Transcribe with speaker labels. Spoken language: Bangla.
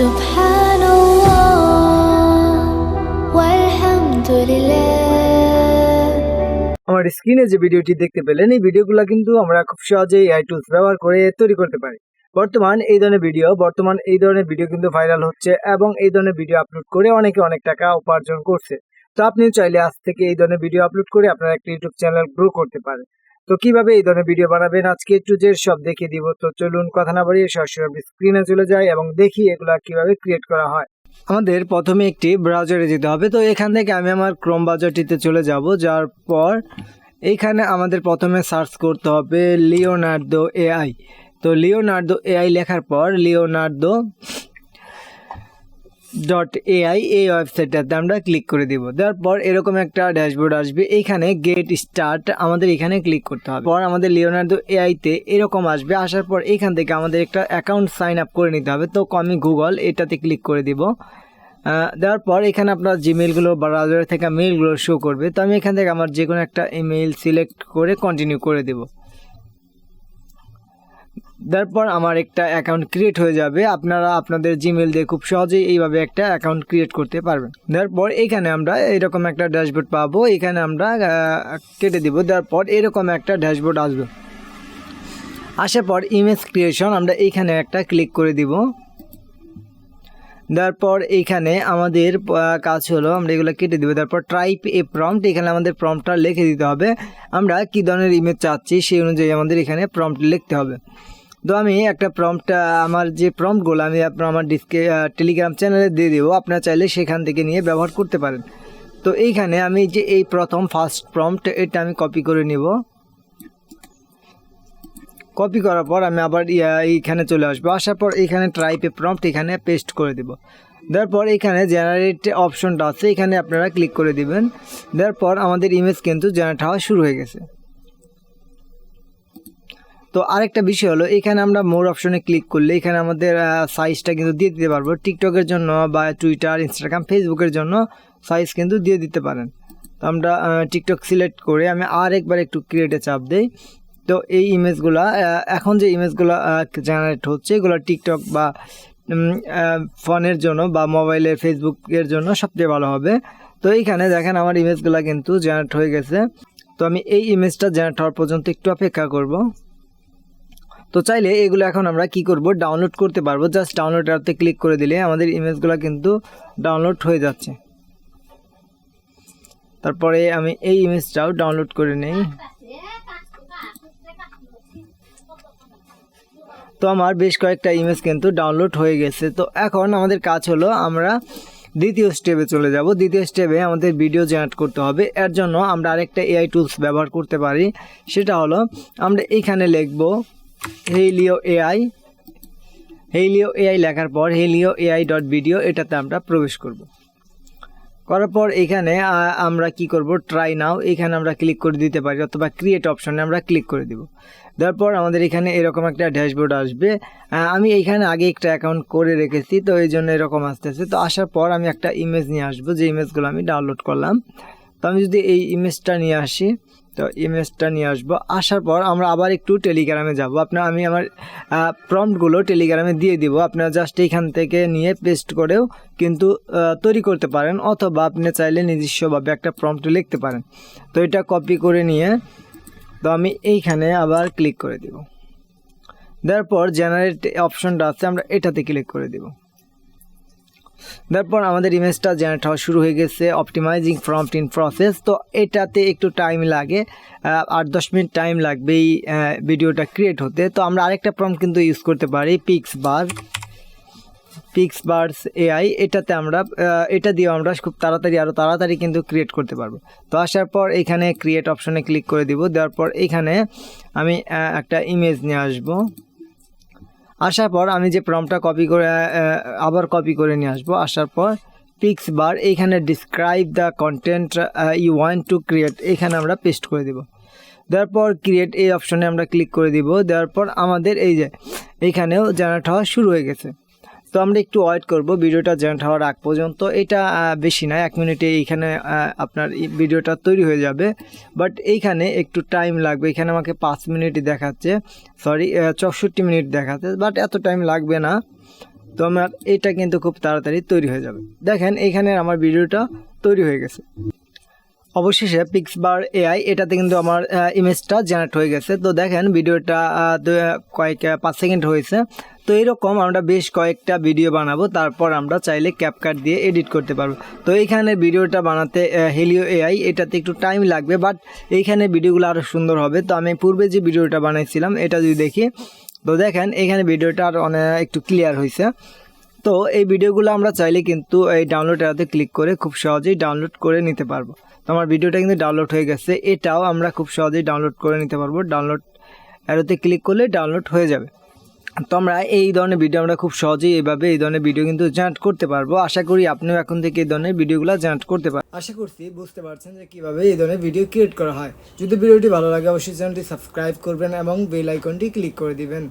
Speaker 1: سبحان الله والحمد لله
Speaker 2: আমার স্ক্রিনে যে ভিডিওটি দেখতে পেলেন এই ভিডিওগুলো কিন্তু আমরা খুব সহজেই এআই টুলস ব্যবহার করে তৈরি করতে পারি বর্তমান এই ধরনের ভিডিও বর্তমান এই ধরনের ভিডিও কিন্তু ভাইরাল হচ্ছে এবং এই ধরনের ভিডিও আপলোড করে অনেকে অনেক টাকা উপার্জন করছে তো আপনি চাইলে আজ থেকে এই ধরনের ভিডিও আপলোড করে আপনার একটা ইউটিউব চ্যানেল গ্রো করতে পারেন তো কীভাবে এই ধরনের ভিডিও বানাবেন? আজকে একটু যে সব দেখিয়ে দিব। তো চলুন কথা না বাড়িয়ে সরাসরি স্ক্রিনে চলে যাই এবং দেখি এগুলা কীভাবে ক্রিয়েট করা হয়। আমাদের প্রথমে একটি ব্রাউজারে যেতে হবে। তো এখান থেকে আমি আমার ক্রোম ব্রাউজারটিতে চলে যাব। যার পর এইখানে আমাদের প্রথমে সার্চ করতে হবে লিওনার্দো এআই তো লিওনার্দো এআই লেখার পর লিওনার্দো ডট এআই এই ওয়েবসাইটটাতে আমরা ক্লিক করে দিব। দেওয়ার পর এরকম একটা ড্যাশবোর্ড আসবে। এইখানে গেট স্টার্ট আমাদের এখানে ক্লিক করতে হবে। পর আমাদের লিওনার্দো এআইতে এরকম আসবে। আসার পর এখান থেকে আমাদের একটা অ্যাকাউন্ট সাইন আপ করে নিতে হবে। তো আমি গুগল এটাতে ক্লিক করে দিব। দেওয়ার পর এখানে আপনার জিমেলগুলো বা ব্রাউজার থেকে মেলগুলো শো করবে। তো আমি এখান থেকে আমার যে কোনো একটা ইমেল সিলেক্ট করে কন্টিনিউ করে দেব। তারপর আমার একটা অ্যাকাউন্ট ক্রিয়েট হয়ে যাবে। আপনারা আপনাদের জিমেল দিয়ে খুব সহজেই এইভাবে একটা অ্যাকাউন্ট ক্রিয়েট করতে পারবেন। তারপর এখানে আমরা এরকম একটা ড্যাশবোর্ড পাবো। এখানে আমরা কেটে দিব। তারপর এরকম একটা ড্যাশবোর্ড আসবে। আসার পর ইমেজ ক্রিয়েশন আমরা এইখানে একটা ক্লিক করে দিব। তারপর এইখানে আমাদের কাজ হলো আমরা এগুলো কেটে দেবো। তারপর ট্রাইপ এ প্রম্পট এখানে আমাদের প্রম্পটটা লিখে দিতে হবে। আমরা কী ধরনের ইমেজ চাচ্ছি সেই অনুযায়ী আমাদের এখানে প্রম্পট লিখতে হবে। তো আমি একটা প্রম্পট আমার যে প্রম্পটগুলো আমি আপনার আমার ডিসকে টেলিগ্রাম চ্যানেলে দিয়ে দেবো, আপনারা চাইলে সেখান থেকে নিয়ে ব্যবহার করতে পারেন। তো এইখানে আমি যে এই প্রথম ফার্স্ট প্রম্পট এটা আমি কপি করে নিব। কপি করার পর আমি আবার এইখানে চলে আসব। আসার পর এখানে ট্রাইপে প্রম্পট এখানে পেস্ট করে দেব। তারপর এখানে জেনারেট অপশনটা আছে, এখানে আপনারা ক্লিক করে দিবেন। তারপর আমাদের ইমেজ কিন্তু জেনারেট হওয়া শুরু হয়ে গেছে। তো আরেকটা বিষয় হলো, এখানে আমরা মোর অপশনে ক্লিক করলে এখানে আমাদের সাইজটা কিন্তু দিয়ে দিতে পারব। টিকটকের জন্য বা টুইটার ইনস্টাগ্রাম ফেসবুকের জন্য সাইজ কিন্তু দিয়ে দিতে পারেন। তো আমরা টিকটক সিলেক্ট করে আমি আর একবার একটু ক্রিয়েটে চাপ দেই। তো এই ইমেজগুলো এখন যে ইমেজগুলো জেনারেট হচ্ছে, এগুলো টিকটক বা ফোনের জন্য বা মোবাইলের ফেসবুকের জন্য সবচেয়ে ভালো হবে। তো এইখানে দেখেন আমার ইমেজগুলো কিন্তু জেনারেট হয়ে গেছে। তো আমি এই ইমেজটা জেনারেট হওয়ার পর্যন্ত একটু অপেক্ষা করব। তো চাইলে এগুলো এখন আমরা কি করব? ডাউনলোড করতে পারব। জাস্ট ডাউনলোড আরতে ক্লিক করে দিলে আমাদের ইমেজগুলো কিন্তু ডাউনলোড হয়ে যাচ্ছে। তারপরে আমি এই ইমেজটাও ডাউনলোড করে নেই। তো আমার বেশ কয়েকটা ইমেজ কিন্তু ডাউনলোড হয়ে গেছে। তো এখন আমাদের কাজ হলো আমরা দ্বিতীয় স্টেপে চলে যাব। দ্বিতীয় স্টেপে আমাদের ভিডিও জেনারেট করতে হবে। এর জন্য আমরা আরেকটা এআই টুলস ব্যবহার করতে পারি। সেটা হলো আমরা এইখানে লিখব হেলিও এআই হেলিও এআই লেখার পর হেলিও এআই ডট ভিডিও এটাতে আমরা প্রবেশ করব। করার পর এখানে আমরা কি করব? ট্রাই নাও এখানে আমরা ক্লিক করে দিতে পারি অথবা ক্রিয়েট অপশনে আমরা ক্লিক করে দিব। তারপর আমাদের এখানে এরকম একটা ড্যাশবোর্ড আসবে। আমি এখানে আগে একটা অ্যাকাউন্ট করে রেখেছি, তো এই জন্য এরকম আসতেছে। তো আসার পর আমি একটা ইমেজ নিয়ে আসব, যে ইমেজগুলো আমি ডাউনলোড করলাম। তো আমি যদি এই ইমেজটা নিয়ে আসি, তো ইমেজটা নিয়ে আসব। আসার পর আমরা আবার একটু টেলিগ্রামে যাব। আপনার আমি আমার প্রম্পটগুলো টেলিগ্রামে দিয়ে দিব। আপনারা জাস্ট এইখান থেকে নিয়ে পেস্ট করেও কিন্তু তৈরি করতে পারেন অথবা আপনি চাইলে নিজস্বভাবে একটা প্রম্পট লিখতে পারেন। তো এটা কপি করে নিয়ে, তো আমি এইখানে আবার ক্লিক করে দিব। পর জেনারেট অপশনটা আছে, আমরা এটাতে ক্লিক করে দিব। তারপর আমাদের ইমেজটা জেনারেট হওয়া শুরু হয়ে গেছে অপটিমাইজিং প্রম্পট ইন প্রসেস তো এটাতে একটু টাইম লাগে আট দশ মিনিট টাইম লাগবে এই ভিডিওটা ক্রিয়েট হতে। তো আমরা আরেকটা প্রম্পট কিন্তু ইউজ করতে পারি পিক্স বার পিক্স বার্স এআই এটাতে আমরা এটা দিয়ে আমরা খুব তাড়াতাড়ি আরও তাড়াতাড়ি কিন্তু ক্রিয়েট করতে পারব। তো আসার পর এখানে ক্রিয়েট অপশনে ক্লিক করে দিব, দেওয়ার পর এখানে আমি একটা ইমেজ নিয়ে আসব। আসার পর আমি যে প্রমটা কপি করে আবার কপি করে নিয়ে আসব, আসার পর পিক্স বার এইখানে describe the content you want to create এখানে আমরা পেস্ট করে দেবো। দেওয়ার পর ক্রিয়েট এই অপশনে আমরা ক্লিক করে দিব। দেওয়ার পর আমাদের এই যে এইখানেও জেনারেট হওয়া শুরু হয়ে গেছে। তো আমরা একটু ওয়েট করব, ভিডিওটা জেনারেট হওয়ার আগ পর্যন্ত। এটা বেশি না, এক মিনিটে এইখানে আপনার ভিডিওটা তৈরি হয়ে যাবে। বাট এইখানে একটু টাইম লাগবে, এখানে আমাকে পাঁচ মিনিট দেখাচ্ছে। সরি চৌষট্টি মিনিট দেখাচ্ছে বাট এত টাইম লাগবে না। তো আমার, এটা কিন্তু খুব তাড়াতাড়ি তৈরি হয়ে যাবে। দেখেন, এইখানে আমার ভিডিওটা তৈরি হয়ে গেছে। অবশেষে পিক্সবার এআই এটাতে কিন্তু আমার ইমেজটা জেনারেট হয়ে গেছে। তো দেখেন, ভিডিওটা কয়েক পাঁচ সেকেন্ড হয়েছে। তো এরকম আমরা বেশ কয়েকটা ভিডিও বানাবো। তারপর আমরা চাইলে ক্যাপকাট দিয়ে এডিট করতে পারব। তো এইখানে ভিডিওটা বানাতে হেলিও এআই এটাতে একটু টাইম লাগবে বাট এইখানে ভিডিওগুলো আরও সুন্দর হবে। তো আমি পূর্বে যে ভিডিওটা বানাইছিলাম, এটা যদি দেখি, তো দেখেন, এখানে ভিডিওটা আর অনেক, একটু ক্লিয়ার হয়েছে তো এই ভিডিওগুলো আমরা চাইলে কিন্তু এই ডাউনলোড এরাতে ক্লিক করে খুব সহজেই ডাউনলোড করে নিতে পারব। তো আমার ভিডিওটা কিন্তু ডাউনলোড হয়ে গেছে, এটাও আমরা খুব সহজেই ডাউনলোড করে নিতে পারব। ডাউনলোড এরোতে ক্লিক করলে ডাউনলোড হয়ে যাবে। তো আমরা এই ধরনের ভিডিও আমরা খুব সহজেই এইভাবে এই ধরনের ভিডিও কিন্তু জেনারেট করতে পারব। আশা করি আপনিও এখন থেকে এই ধরনের ভিডিওগুলো জেনারেট করতে পারেন আশা করছি বুঝতে পারছেন যে কীভাবে এই ধরনের ভিডিও ক্রিয়েট করা হয়। যদি ভিডিওটি ভালো লাগে, অবশ্যই চ্যানেলটি সাবস্ক্রাইব করবেন এবং বেল আইকনটি ক্লিক করে দিবেন।